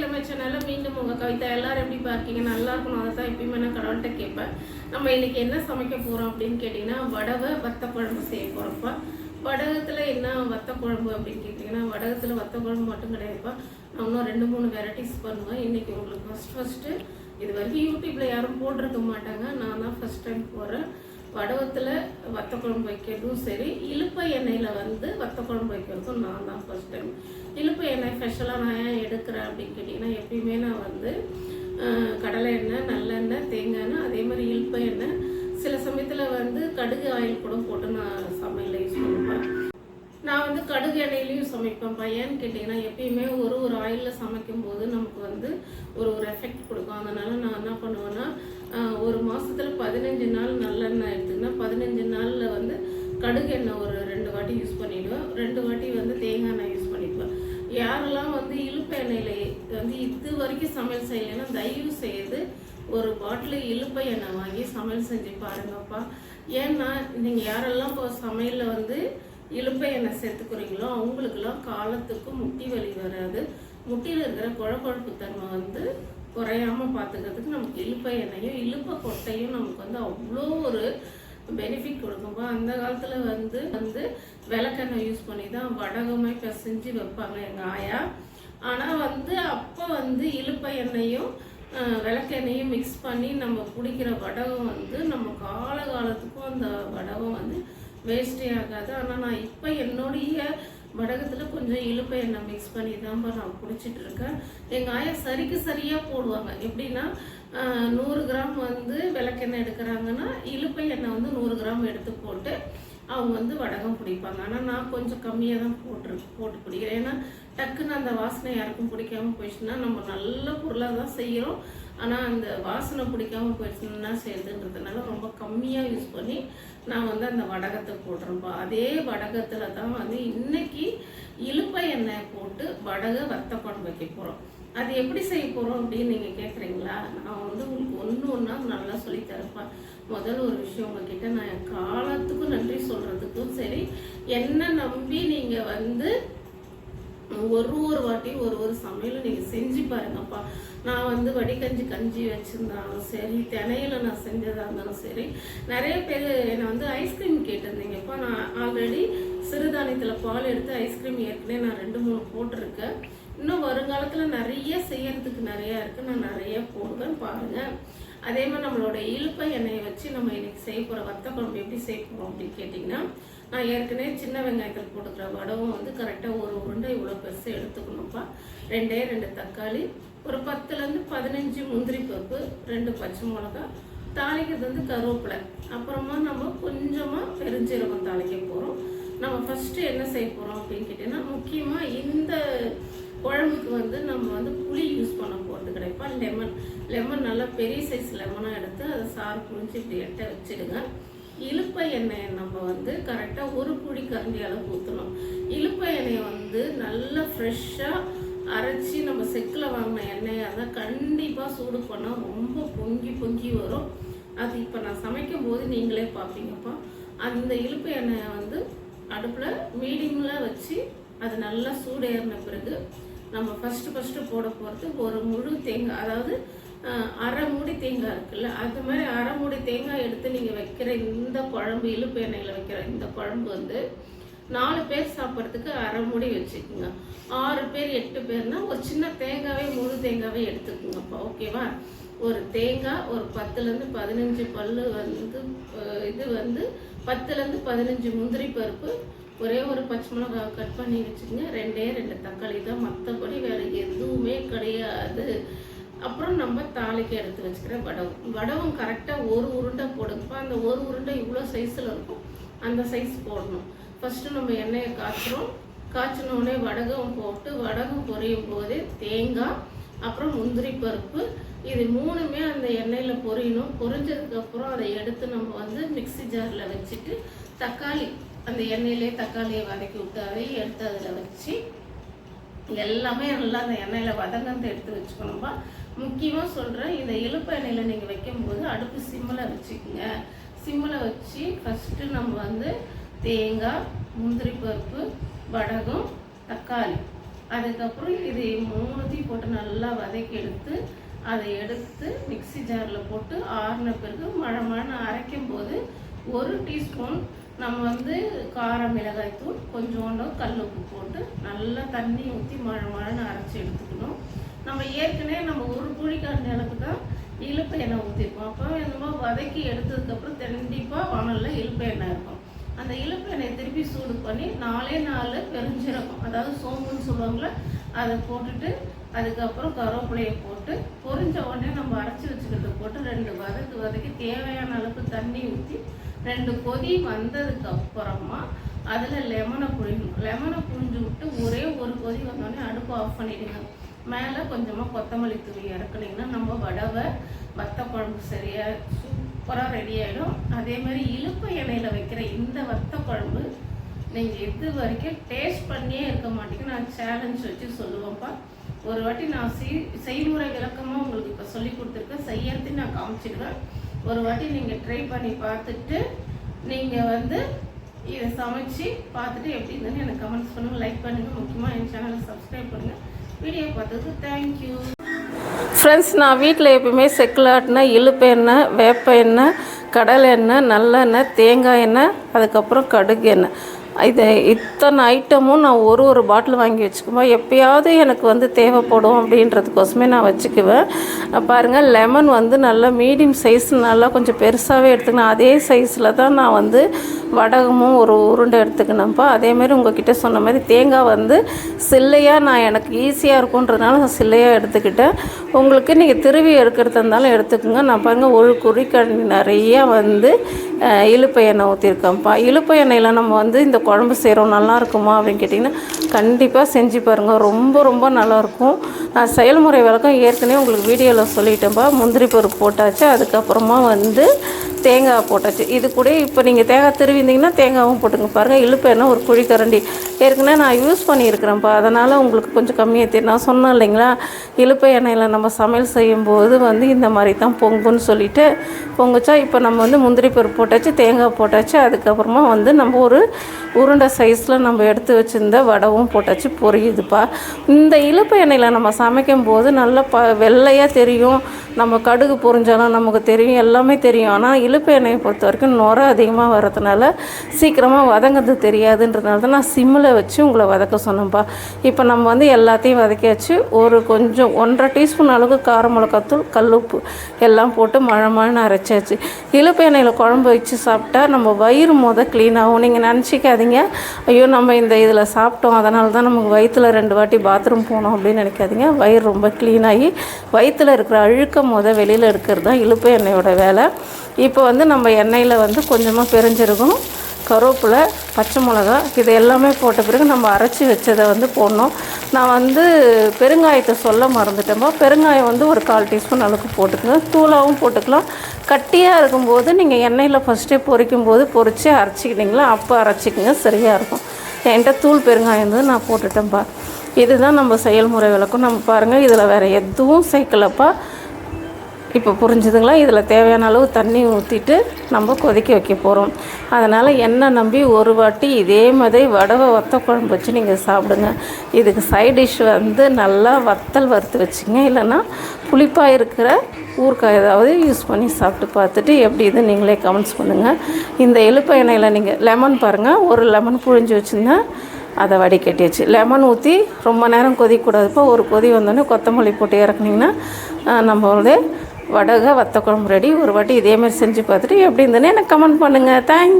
இளமை சேனலில் மீண்டும் உங்கள் கவிதா எல்லாரும் எப்படி பார்க்கீங்க? நல்லா இருக்கணும். அதை தான் எப்பயுமே நான் கடவுள்கிட்ட கேட்பேன். நம்ம இன்றைக்கி என்ன சமைக்க போகிறோம் அப்படின்னு கேட்டிங்கன்னா வடவை வத்த குழம்பு செய்ய போகிறப்பா வடகத்தில் என்ன வத்த குழம்பு அப்படின்னு கேட்டிங்கன்னா வடகத்தில் வத்த குழம்பு மட்டும் கிடையாதுப்பா. நான் இன்னும் ரெண்டு மூணு வெரைட்டிஸ் பண்ணுவேன். இன்றைக்கி உங்களுக்கு ஃபஸ்ட் ஃபஸ்ட்டு இது வரைக்கும் யூடியூப்பில் யாரும் போட்டிருக்க மாட்டாங்க. நான் தான் ஃபஸ்ட் டைம் போகிறேன் வடவத்தில் வத்த குழம்பு வைக்கிறதும் சரி இழுப்பை எண்ணெயில் வந்து வத்த குழம்பு வைக்கிறதும் நான் தான் ஃபர்ஸ்ட் டைம் இழுப்பை எண்ணெய் ஸ்பெஷலாக நான் ஏன் எடுக்கிறேன் அப்படின்னு கேட்டிங்கன்னா எப்பயுமே நான் வந்து கடலை எண்ணெய் நல்லெண்ணெய் தேங்காய் எண்ணெய் அதே மாதிரி இழுப்பு எண்ணெய். சில சமயத்தில் வந்து கடுகு ஆயில் கூட போட்டு நான் சமையலில் யூஸ் பண்ணுவேன். நான் வந்து கடுகு எண்ணெயிலையும் சமைப்பேன். ஏன்னு கேட்டிங்கன்னா எப்பயுமே ஒரு ஒரு ஆயிலில் சமைக்கும் போது நமக்கு வந்து ஒரு ஒரு எஃபெக்ட் கொடுக்கும். அதனால் நான் என்ன பண்ணுவேன்னா ஒரு மாதத்தில் பதினஞ்சு நாள் நல்லெண்ணெய் எடுத்துக்கினா பதினஞ்சு நாளில் வந்து கடுகு எண்ணெய் ஒரு ரெண்டு வாட்டி யூஸ் பண்ணிவிடுவேன் ரெண்டு வாட்டி வந்து தேங்காய் எண்ணெய் யூஸ் யாரெல்லாம் வந்து இழுப்பு எண்ணெயில் வந்து இது வரைக்கும் சமையல் செய்யலைன்னா தயவு செய்து ஒரு பாட்டில் இழுப்பை எண்ணெய் வாங்கி சமையல் செஞ்சு பாருங்கப்பா. ஏன்னா நீங்கள் யாரெல்லாம் இப்போ சமையலில் வந்து இழுப்பை எண்ணெய் சேர்த்துக்கிறீங்களோ அவங்களுக்கெல்லாம் காலத்துக்கும் முட்டி வலி வராது. முட்டியில் இருக்கிற குழப்பழப்பு தன்மை வந்து குறையாமல் பார்த்துக்கிறதுக்கு நமக்கு இழுப்பை எண்ணெயும் இழுப்பை கொட்டையும் நமக்கு வந்து அவ்வளோ ஒரு பெனிஃபிட் கொடுக்கும்பா அந்த காலத்தில் வந்து வந்து விளக்கெண்ணெய் யூஸ் பண்ணி தான் வடகமே பிசைஞ்சு வைப்பாங்க எங்கள் ஆயா. ஆனால் வந்து அப்போ வந்து இழுப்ப எண்ணெயும் விளக்கெண்ணையும் மிக்ஸ் பண்ணி நம்ம குடிக்கிற வடகம் வந்து நம்ம காலகாலத்துக்கும் அந்த வடகம் வந்து வேஸ்டே ஆகாது. ஆனால் நான் இப்போ என்னுடைய வடகத்தில் கொஞ்சம் இழுப்பை எண்ணெய் மிக்ஸ் பண்ணி தான் நான் குடிச்சிட்டு இருக்கேன் எங்கள் ஆயா சரிக்கு சரியாக போடுவாங்க. எப்படின்னா நூறு கிராம் வந்து விளக்கெண்ணெய் எடுக்கிறாங்கன்னா இழுப்பை எண்ணெய் வந்து நூறு கிராம் எடுத்து போட்டு அவங்க வந்து வடகம் பிடிப்பாங்க. ஆனால் நான் கொஞ்சம் கம்மியாக தான் போட்டு போட்டு பிடிக்கிறேன் ஏன்னா டக்குன்னு அந்த வாசனை யாருக்கும் பிடிக்காம போயிடுச்சுன்னா நம்ம நல்ல பொருளாக தான் செய்கிறோம் ஆனால் அந்த வாசனை பிடிக்காம போயிடுச்சுன்னா செய்யுதுன்றதுனால ரொம்ப கம்மியாக யூஸ் பண்ணி நான் வந்து அந்த வடகத்தை போடுறேன்ப்பா அதே வடகத்தில் தான் வந்து இன்னைக்கு இழுப்பை எண்ணெய் போட்டு வடக வத்தப்பான் வைக்க போகிறோம் அது எப்படி செய்ய போகிறோம் அப்படின்னு நீங்கள் கேட்குறீங்களா நான் வந்து உங்களுக்கு ஒன்று ஒன்றா நல்லா சொல்லி தரப்பேன் முதல் ஒரு விஷயம் உங்ககிட்ட நான் என் காலத்துக்கும் நன்றி சொல்கிறதுக்கும் சரி என்ன நம்பி நீங்கள் வந்து ஒரு ஒரு வாட்டியும் ஒரு ஒரு சமையலும் நீங்கள் செஞ்சு பாருங்கப்பா. நான் வந்து வடிகஞ்சி கஞ்சி வச்சுருந்தாலும் சரி தினையில நான் செஞ்சதாக இருந்தாலும் சரி நிறைய பேர் என்னை வந்து ஐஸ்கிரீம் கேட்டிருந்தீங்கப்பா. நான் ஆல்ரெடி சிறுதானியத்தில் பால் எடுத்து ஐஸ்கிரீம் ஏற்கனவே நான் ரெண்டு மூணு போட்டிருக்கேன். இன்னும் வருங்காலத்தில் நிறைய செய்யறதுக்கு நிறையா இருக்குது நான் நிறைய போடுவேன் பாருங்கள் அதே மாதிரி நம்மளோட இழுப்பை எண்ணெயை வச்சு நம்ம செய்ய போகிற வத்த குழம்பு எப்படி செய்ய போகிறோம் அப்படின்னு கேட்டிங்கன்னா நான் ஏற்கனவே சின்ன வெங்காயத்தில் போட்டுக்கிற வடவும் வந்து கரெக்டாக ஒரு உருண்டை இவ்வளோ பெருசு எடுத்துக்கணும்ப்பா. ரெண்டே ரெண்டு தக்காளி ஒரு பத்துலேருந்து பதினஞ்சு முந்திரி பருப்பு ரெண்டு பச்சை மிளகா தாளிக்கிறது வந்து கருவேப்பிலை. அப்புறமா நம்ம கொஞ்சமாக பெருஞ்சீரகம் தாளிக்க போகிறோம் நம்ம ஃபஸ்ட்டு என்ன செய்ய போகிறோம் அப்படின்னு கேட்டிங்கன்னா முக்கியமாக இந்த குழம்புக்கு வந்து நம்ம வந்து புளி யூஸ் பண்ண போகிறது கிடைப்பா லெமன் லெமன் நல்லா பெரிய சைஸ் லெமனாக எடுத்து அதை சாறு புழிஞ்சு இப்படி எட்ட வச்சிடுங்க. இழுப்ப எண்ணெயை நம்ம வந்து கரெக்டாக ஒரு புடி கரண்டி அளவு ஊற்றணும் இழுப்ப எண்ணெயை வந்து நல்லா ஃப்ரெஷ்ஷாக அரைச்சி நம்ம செக்கில் வாங்கின எண்ணெயை தான் கண்டிப்பாக சூடு பண்ணால் ரொம்ப பொங்கி பொங்கி வரும். அது இப்போ நான் சமைக்கும் போது நீங்களே பார்ப்பீங்கப்பா. அந்த இழுப்பு எண்ணெயை வந்து அடுப்பில் மீடியமில் வச்சு அது நல்லா சூடேறின பிறகு நம்ம ஃபஸ்ட்டு ஃபஸ்ட்டு போட போகிறது ஒரு முழு தேங்காய் அதாவது அரை மூடி தேங்காய் இருக்குல்ல அது மாதிரி அரை மூடி தேங்காய் எடுத்து நீங்கள் வைக்கிற இந்த குழம்பு இழுப்பு எண்ணெயில் வைக்கிற இந்த குழம்பு வந்து நாலு பேர் சாப்பிட்றதுக்கு அரை மூடி வச்சுக்கோங்க. ஆறு பேர் எட்டு பேர்னா ஒரு சின்ன தேங்காவே முழு தேங்காவே எடுத்துக்கோங்கப்பா ஓகேவா? ஒரு தேங்காய் ஒரு பத்துலேருந்து பதினஞ்சு பல்லு வந்து இது வந்து பத்துலேருந்து பதினஞ்சு முந்திரி பருப்பு ஒரே ஒரு பச்சை மிளகாய் கட் பண்ணி வச்சுக்கோங்க. ரெண்டே ரெண்டு தக்காளி தான். மற்றபடி வேறு எதுவுமே கிடையாது. அப்புறம் நம்ம தாளிக்கு எடுத்து வச்சுக்கிற வடவும் வடவும் கரெக்டாக ஒரு உருண்டை போடுங்கப்பா. அந்த ஒரு உருண்டை இவ்வளோ சைஸில் இருக்கும். அந்த சைஸ் போடணும். ஃபஸ்ட்டு நம்ம எண்ணெயை காய்ச்சுறோம் காய்ச்சினோடனே வடகம் போட்டு வடகம் பொரியும் போதே தேங்காய் அப்புறம் முந்திரி பருப்பு. இது மூணுமே அந்த எண்ணெயில் பொரியணும். பொரிஞ்சதுக்கப்புறம் அதை எடுத்து நம்ம வந்து மிக்ஸி ஜாரில் வச்சுட்டு தக்காளி அந்த எண்ணெயிலே தக்காளியை வதக்கி விட்டு அதையும் எடுத்து அதில் வச்சு எல்லாமே நல்லா அந்த எண்ணெயில் வதங்கந்து எடுத்து வச்சுக்கணும்பா. முக்கியமாக சொல்கிறேன் இந்த இழுப்பு எண்ணெயில் நீங்கள் வைக்கும்போது அடுப்பு சிம்மில் வச்சுக்கோங்க. சிம்மில் வச்சு ஃபஸ்ட்டு நம்ம வந்து தேங்காய் முந்திரி பருப்பு வடகம் தக்காளி. அதுக்கப்புறம் இது மூணுத்தையும் போட்டு நல்லா வதக்கி எடுத்து அதை எடுத்து மிக்ஸி ஜாரில் போட்டு ஆறின பிறகு மழை மழை அரைக்கும் போது ஒரு டீஸ்பூன் நம்ம வந்து கார மிளகாய் தூள் கொஞ்சோண்டு கல் உப்பு போட்டு நல்லா தண்ணி ஊற்றி மழை மழைன்னு அரைச்சி எடுத்துக்கணும். நம்ம ஏற்கனவே நம்ம ஒரு குழிக்காண்டி அளவுக்கு தான் இழுப்பு எண்ணெய் ஊற்றிருப்போம் அப்போ என்னமோ வதக்கி எடுத்ததுக்கப்புறம் கண்டிப்பாக வானலில் இழுப்பு எண்ணெய் இருக்கும். அந்த இழுப்பு எண்ணெயை திருப்பி சூடு பண்ணி நாலே நாலு பெருஞ்சிரகம் அதாவது சோம்புன்னு சொல்லுவாங்களே அதை போட்டுட்டு அதுக்கப்புறம் கருவேப்பிலையை போட்டு பொரிஞ்ச உடனே நம்ம அரைச்சி வச்சுக்கிறத போட்டு ரெண்டு வதக்கு வதக்கி தேவையான அளவுக்கு தண்ணி ஊற்றி ரெண்டு கொதி வந்ததுக்கு அப்புறமா அதில் லெமனை புழியணும். லெமனை புழிஞ்சு விட்டு ஒரே ஒரு கொதி வந்தோடனே அடுப்பு ஆஃப் பண்ணிடுங்க. மேலே கொஞ்சமாக கொத்தமல்லி தூவி இறக்குனீங்கன்னா நம்ம வடவை வத்த குழம்பு சரியாக சூப்பராக ரெடி ஆகிடும் அதே மாதிரி இழுப்பு எண்ணெயில் வைக்கிற இந்த வத்த குழம்பு நீங்கள் இது வரைக்கும் டேஸ்ட் பண்ணியே இருக்க மாட்டீங்க. நான் சேலஞ்ச் வச்சு சொல்லுவேன்ப்பா. ஒரு வாட்டி நான் செய் செய்முறை விளக்கமாக உங்களுக்கு இப்போ சொல்லி கொடுத்துருக்கேன். செய்யறதுன்னு நான் காமிச்சிடுவேன். ஒரு வாட்டி நீங்கள் ட்ரை பண்ணி பார்த்துட்டு நீங்கள் வந்து இதை சமைச்சு பார்த்துட்டு எப்படி இருந்தாலும் எனக்கு கமெண்ட்ஸ் பண்ணுங்கள் லைக் பண்ணுங்கள் முக்கியமாக என் சேனலை சப்ஸ்கிரைப் பண்ணுங்கள் வீடியோ பார்த்ததுக்கு தேங்க்யூ ஃப்ரெண்ட்ஸ் நான் வீட்டில் எப்பயுமே செக்கில் இழுப்பு எண்ணெய் வேப்ப எண்ணெய் கடலை எண்ணெய் நல்லெண்ணெய் தேங்காய் எண்ணெய் அதுக்கப்புறம் கடுகு எண்ணெய். இது இத்தனை ஐட்டமும் நான் ஒரு ஒரு பாட்டில் வாங்கி வச்சுக்குவேன். எப்பயாவது எனக்கு வந்து தேவைப்படும் அப்படின்றதுக்கோசமே நான் வச்சுக்குவேன். பாருங்கள் லெமன் வந்து நல்லா மீடியம் சைஸ் நல்லா கொஞ்சம் பெருசாகவே எடுத்துக்கணும். அதே சைஸில் தான் நான் வந்து வடகமும் ஒரு உருண்டை எடுத்துக்கணும்ப்பா. அதேமாரி உங்ககிட்ட சொன்ன மாதிரி தேங்காய் வந்து சில்லையாக நான் எனக்கு ஈஸியாக இருக்குன்றதுனால நான் சில்லையாக எடுத்துக்கிட்டேன். உங்களுக்கு நீங்கள் திருவி எடுக்கிறதா இருந்தாலும் எடுத்துக்கோங்க. நான் பாருங்கள் ஒரு குறிக்கணி நிறையா வந்து இழுப்பை எண்ணெய் ஊற்றிருக்கேன்ப்பா இழுப்பை எண்ணெயில் நம்ம வந்து இந்த குழம்பு செய்கிறோம் நல்லா இருக்குமா அப்படின்னு கேட்டிங்கன்னா கண்டிப்பாக செஞ்சு பாருங்கள் ரொம்ப ரொம்ப நல்லாயிருக்கும். நான் செயல்முறை விளக்கம் ஏற்கனவே உங்களுக்கு வீடியோவில் சொல்லிட்டேன்ப்பா முந்திரி பருப்பு போட்டாச்சு அதுக்கப்புறமா வந்து தேங்காய் போட்டாச்சு. இது கூட இப்போ நீங்கள் தேங்காய் திருவிந்தீங்கன்னா தேங்காயும் போட்டுங்க. பாருங்கள் இழுப்பு ஒரு குழிக்கரண்டி. ஏற்கனவே நான் யூஸ் பண்ணியிருக்கிறேன்ப்பா அதனால் உங்களுக்கு கொஞ்சம் கம்மியாக தெரியும் நான் சொன்னேன் இல்லைங்களா? இழுப்ப எண்ணெயில் நம்ம சமையல் செய்யும்போது வந்து இந்த மாதிரி தான் பொங்குன்னு சொல்லிட்டு பொங்குச்சா இப்போ நம்ம வந்து முந்திரி பருப்பு போட்டாச்சு தேங்காய் போட்டாச்சு அதுக்கப்புறமா வந்து நம்ம ஒரு உருண்டை சைஸில் நம்ம எடுத்து வச்சுருந்த வடவும் போட்டாச்சு பொரியுதுப்பா. இந்த இழுப்பு எண்ணெயில் நம்ம சமைக்கும் போது நல்லா ப வெள்ளையாக தெரியும். நம்ம கடுகு பொரிஞ்சாலும் நமக்கு தெரியும் எல்லாமே தெரியும். ஆனால் இழுப்பு எண்ணெயை பொறுத்த வரைக்கும் நுர அதிகமாக வரதுனால சீக்கிரமாக வதங்கிறது தெரியாதுன்றதுனால தான் நான் சிம்மில் வச்சு உங்களை வதக்க சொன்னேன்ப்பா இப்போ நம்ம வந்து எல்லாத்தையும் வதக்கியாச்சு. ஒரு கொஞ்சம் ஒன்றரை டீஸ்பூன் அளவுக்கு கார மிளகாத்தூள் கல்லுப்பு எல்லாம் போட்டு மழை மழைன்னு அரைச்சாச்சு. இழுப்பு எண்ணெயில் குழம்பு வச்சு சாப்பிட்டா நம்ம வயிறு மொதல் க்ளீன் ஆகும். நீங்கள் நினச்சிக்காதீங்க. ஐயோ நம்ம இந்த இதில் சாப்பிட்டோம் அதை அதனால தான் நமக்கு வயிற்றில் ரெண்டு வாட்டி பாத்ரூம் போனோம் அப்படின்னு நினைக்காதீங்க. வயிறு ரொம்ப க்ளீனாகி வயிற்றில் இருக்கிற அழுக்கம் முத வெளியில் எடுக்கிறது தான் இழுப்பு எண்ணெயோட வேலை. இப்போ வந்து நம்ம எண்ணெயில் வந்து கொஞ்சமாக பெருஞ்சிருக்கும் கருவேப்பிலை பச்சை மிளகா இது எல்லாமே போட்ட பிறகு நம்ம அரைச்சி வச்சதை வந்து போடணும். நான் வந்து பெருங்காயத்தை சொல்ல மறந்துட்டேன்பா. பெருங்காயம் வந்து ஒரு கால் டீஸ்பூன் அளவுக்கு போட்டுக்கோங்க. தூளாகவும் போட்டுக்கலாம். கட்டியாக இருக்கும்போது நீங்கள் எண்ணெயில் ஃபஸ்ட்டே பொரிக்கும் போது பொரித்து அரைச்சிக்கிட்டிங்களா? அப்போ அரைச்சிக்கங்க. சரியாக இருக்கும். என்கிட்ட தூள் பெருங்காயம் இருந்தது நான் போட்டுட்டேன்ப்பா இதுதான் நம்ம செயல்முறை விளக்கம். நம்ம பாருங்கள் இதில் வேறு எதுவும் சேர்க்கலப்பா. இப்போ புரிஞ்சுதுங்களா? இதில் தேவையான அளவு தண்ணி ஊற்றிட்டு நம்ம கொதிக்க வைக்க போகிறோம் அதனால் எண்ணெய் நம்பி ஒரு வாட்டி இதே மாதிரி வடவை வத்த குழம்பு வச்சு நீங்கள் சாப்பிடுங்க. இதுக்கு சைட் டிஷ் வந்து நல்லா வத்தல் வறுத்து வச்சுங்க. இல்லைன்னா புளிப்பாக இருக்கிற ஊறுக்காய் ஏதாவது யூஸ் பண்ணி சாப்பிட்டு பார்த்துட்டு எப்படி இது நீங்களே கமெண்ட்ஸ் பண்ணுங்கள் இந்த எலுப்பை எண்ணெயில் நீங்கள் லெமன் பாருங்கள் ஒரு லெமன் புழிஞ்சு வச்சுருந்தேன் அதை வடிகட்டியாச்சு. லெமன் ஊற்றி ரொம்ப நேரம் கொதிக்கூடாதுப்போ ஒரு கொதி வந்தோடனே கொத்தமல்லி போட்டு இறக்குனிங்கன்னா நம்ம வந்து வடகை வத்த குழம்பு ரெடி. ஒரு வாட்டி இதேமாதிரி செஞ்சு பார்த்துட்டு எப்படி இருந்ததுன்னு எனக்கு கமெண்ட் பண்ணுங்கள் தேங்க்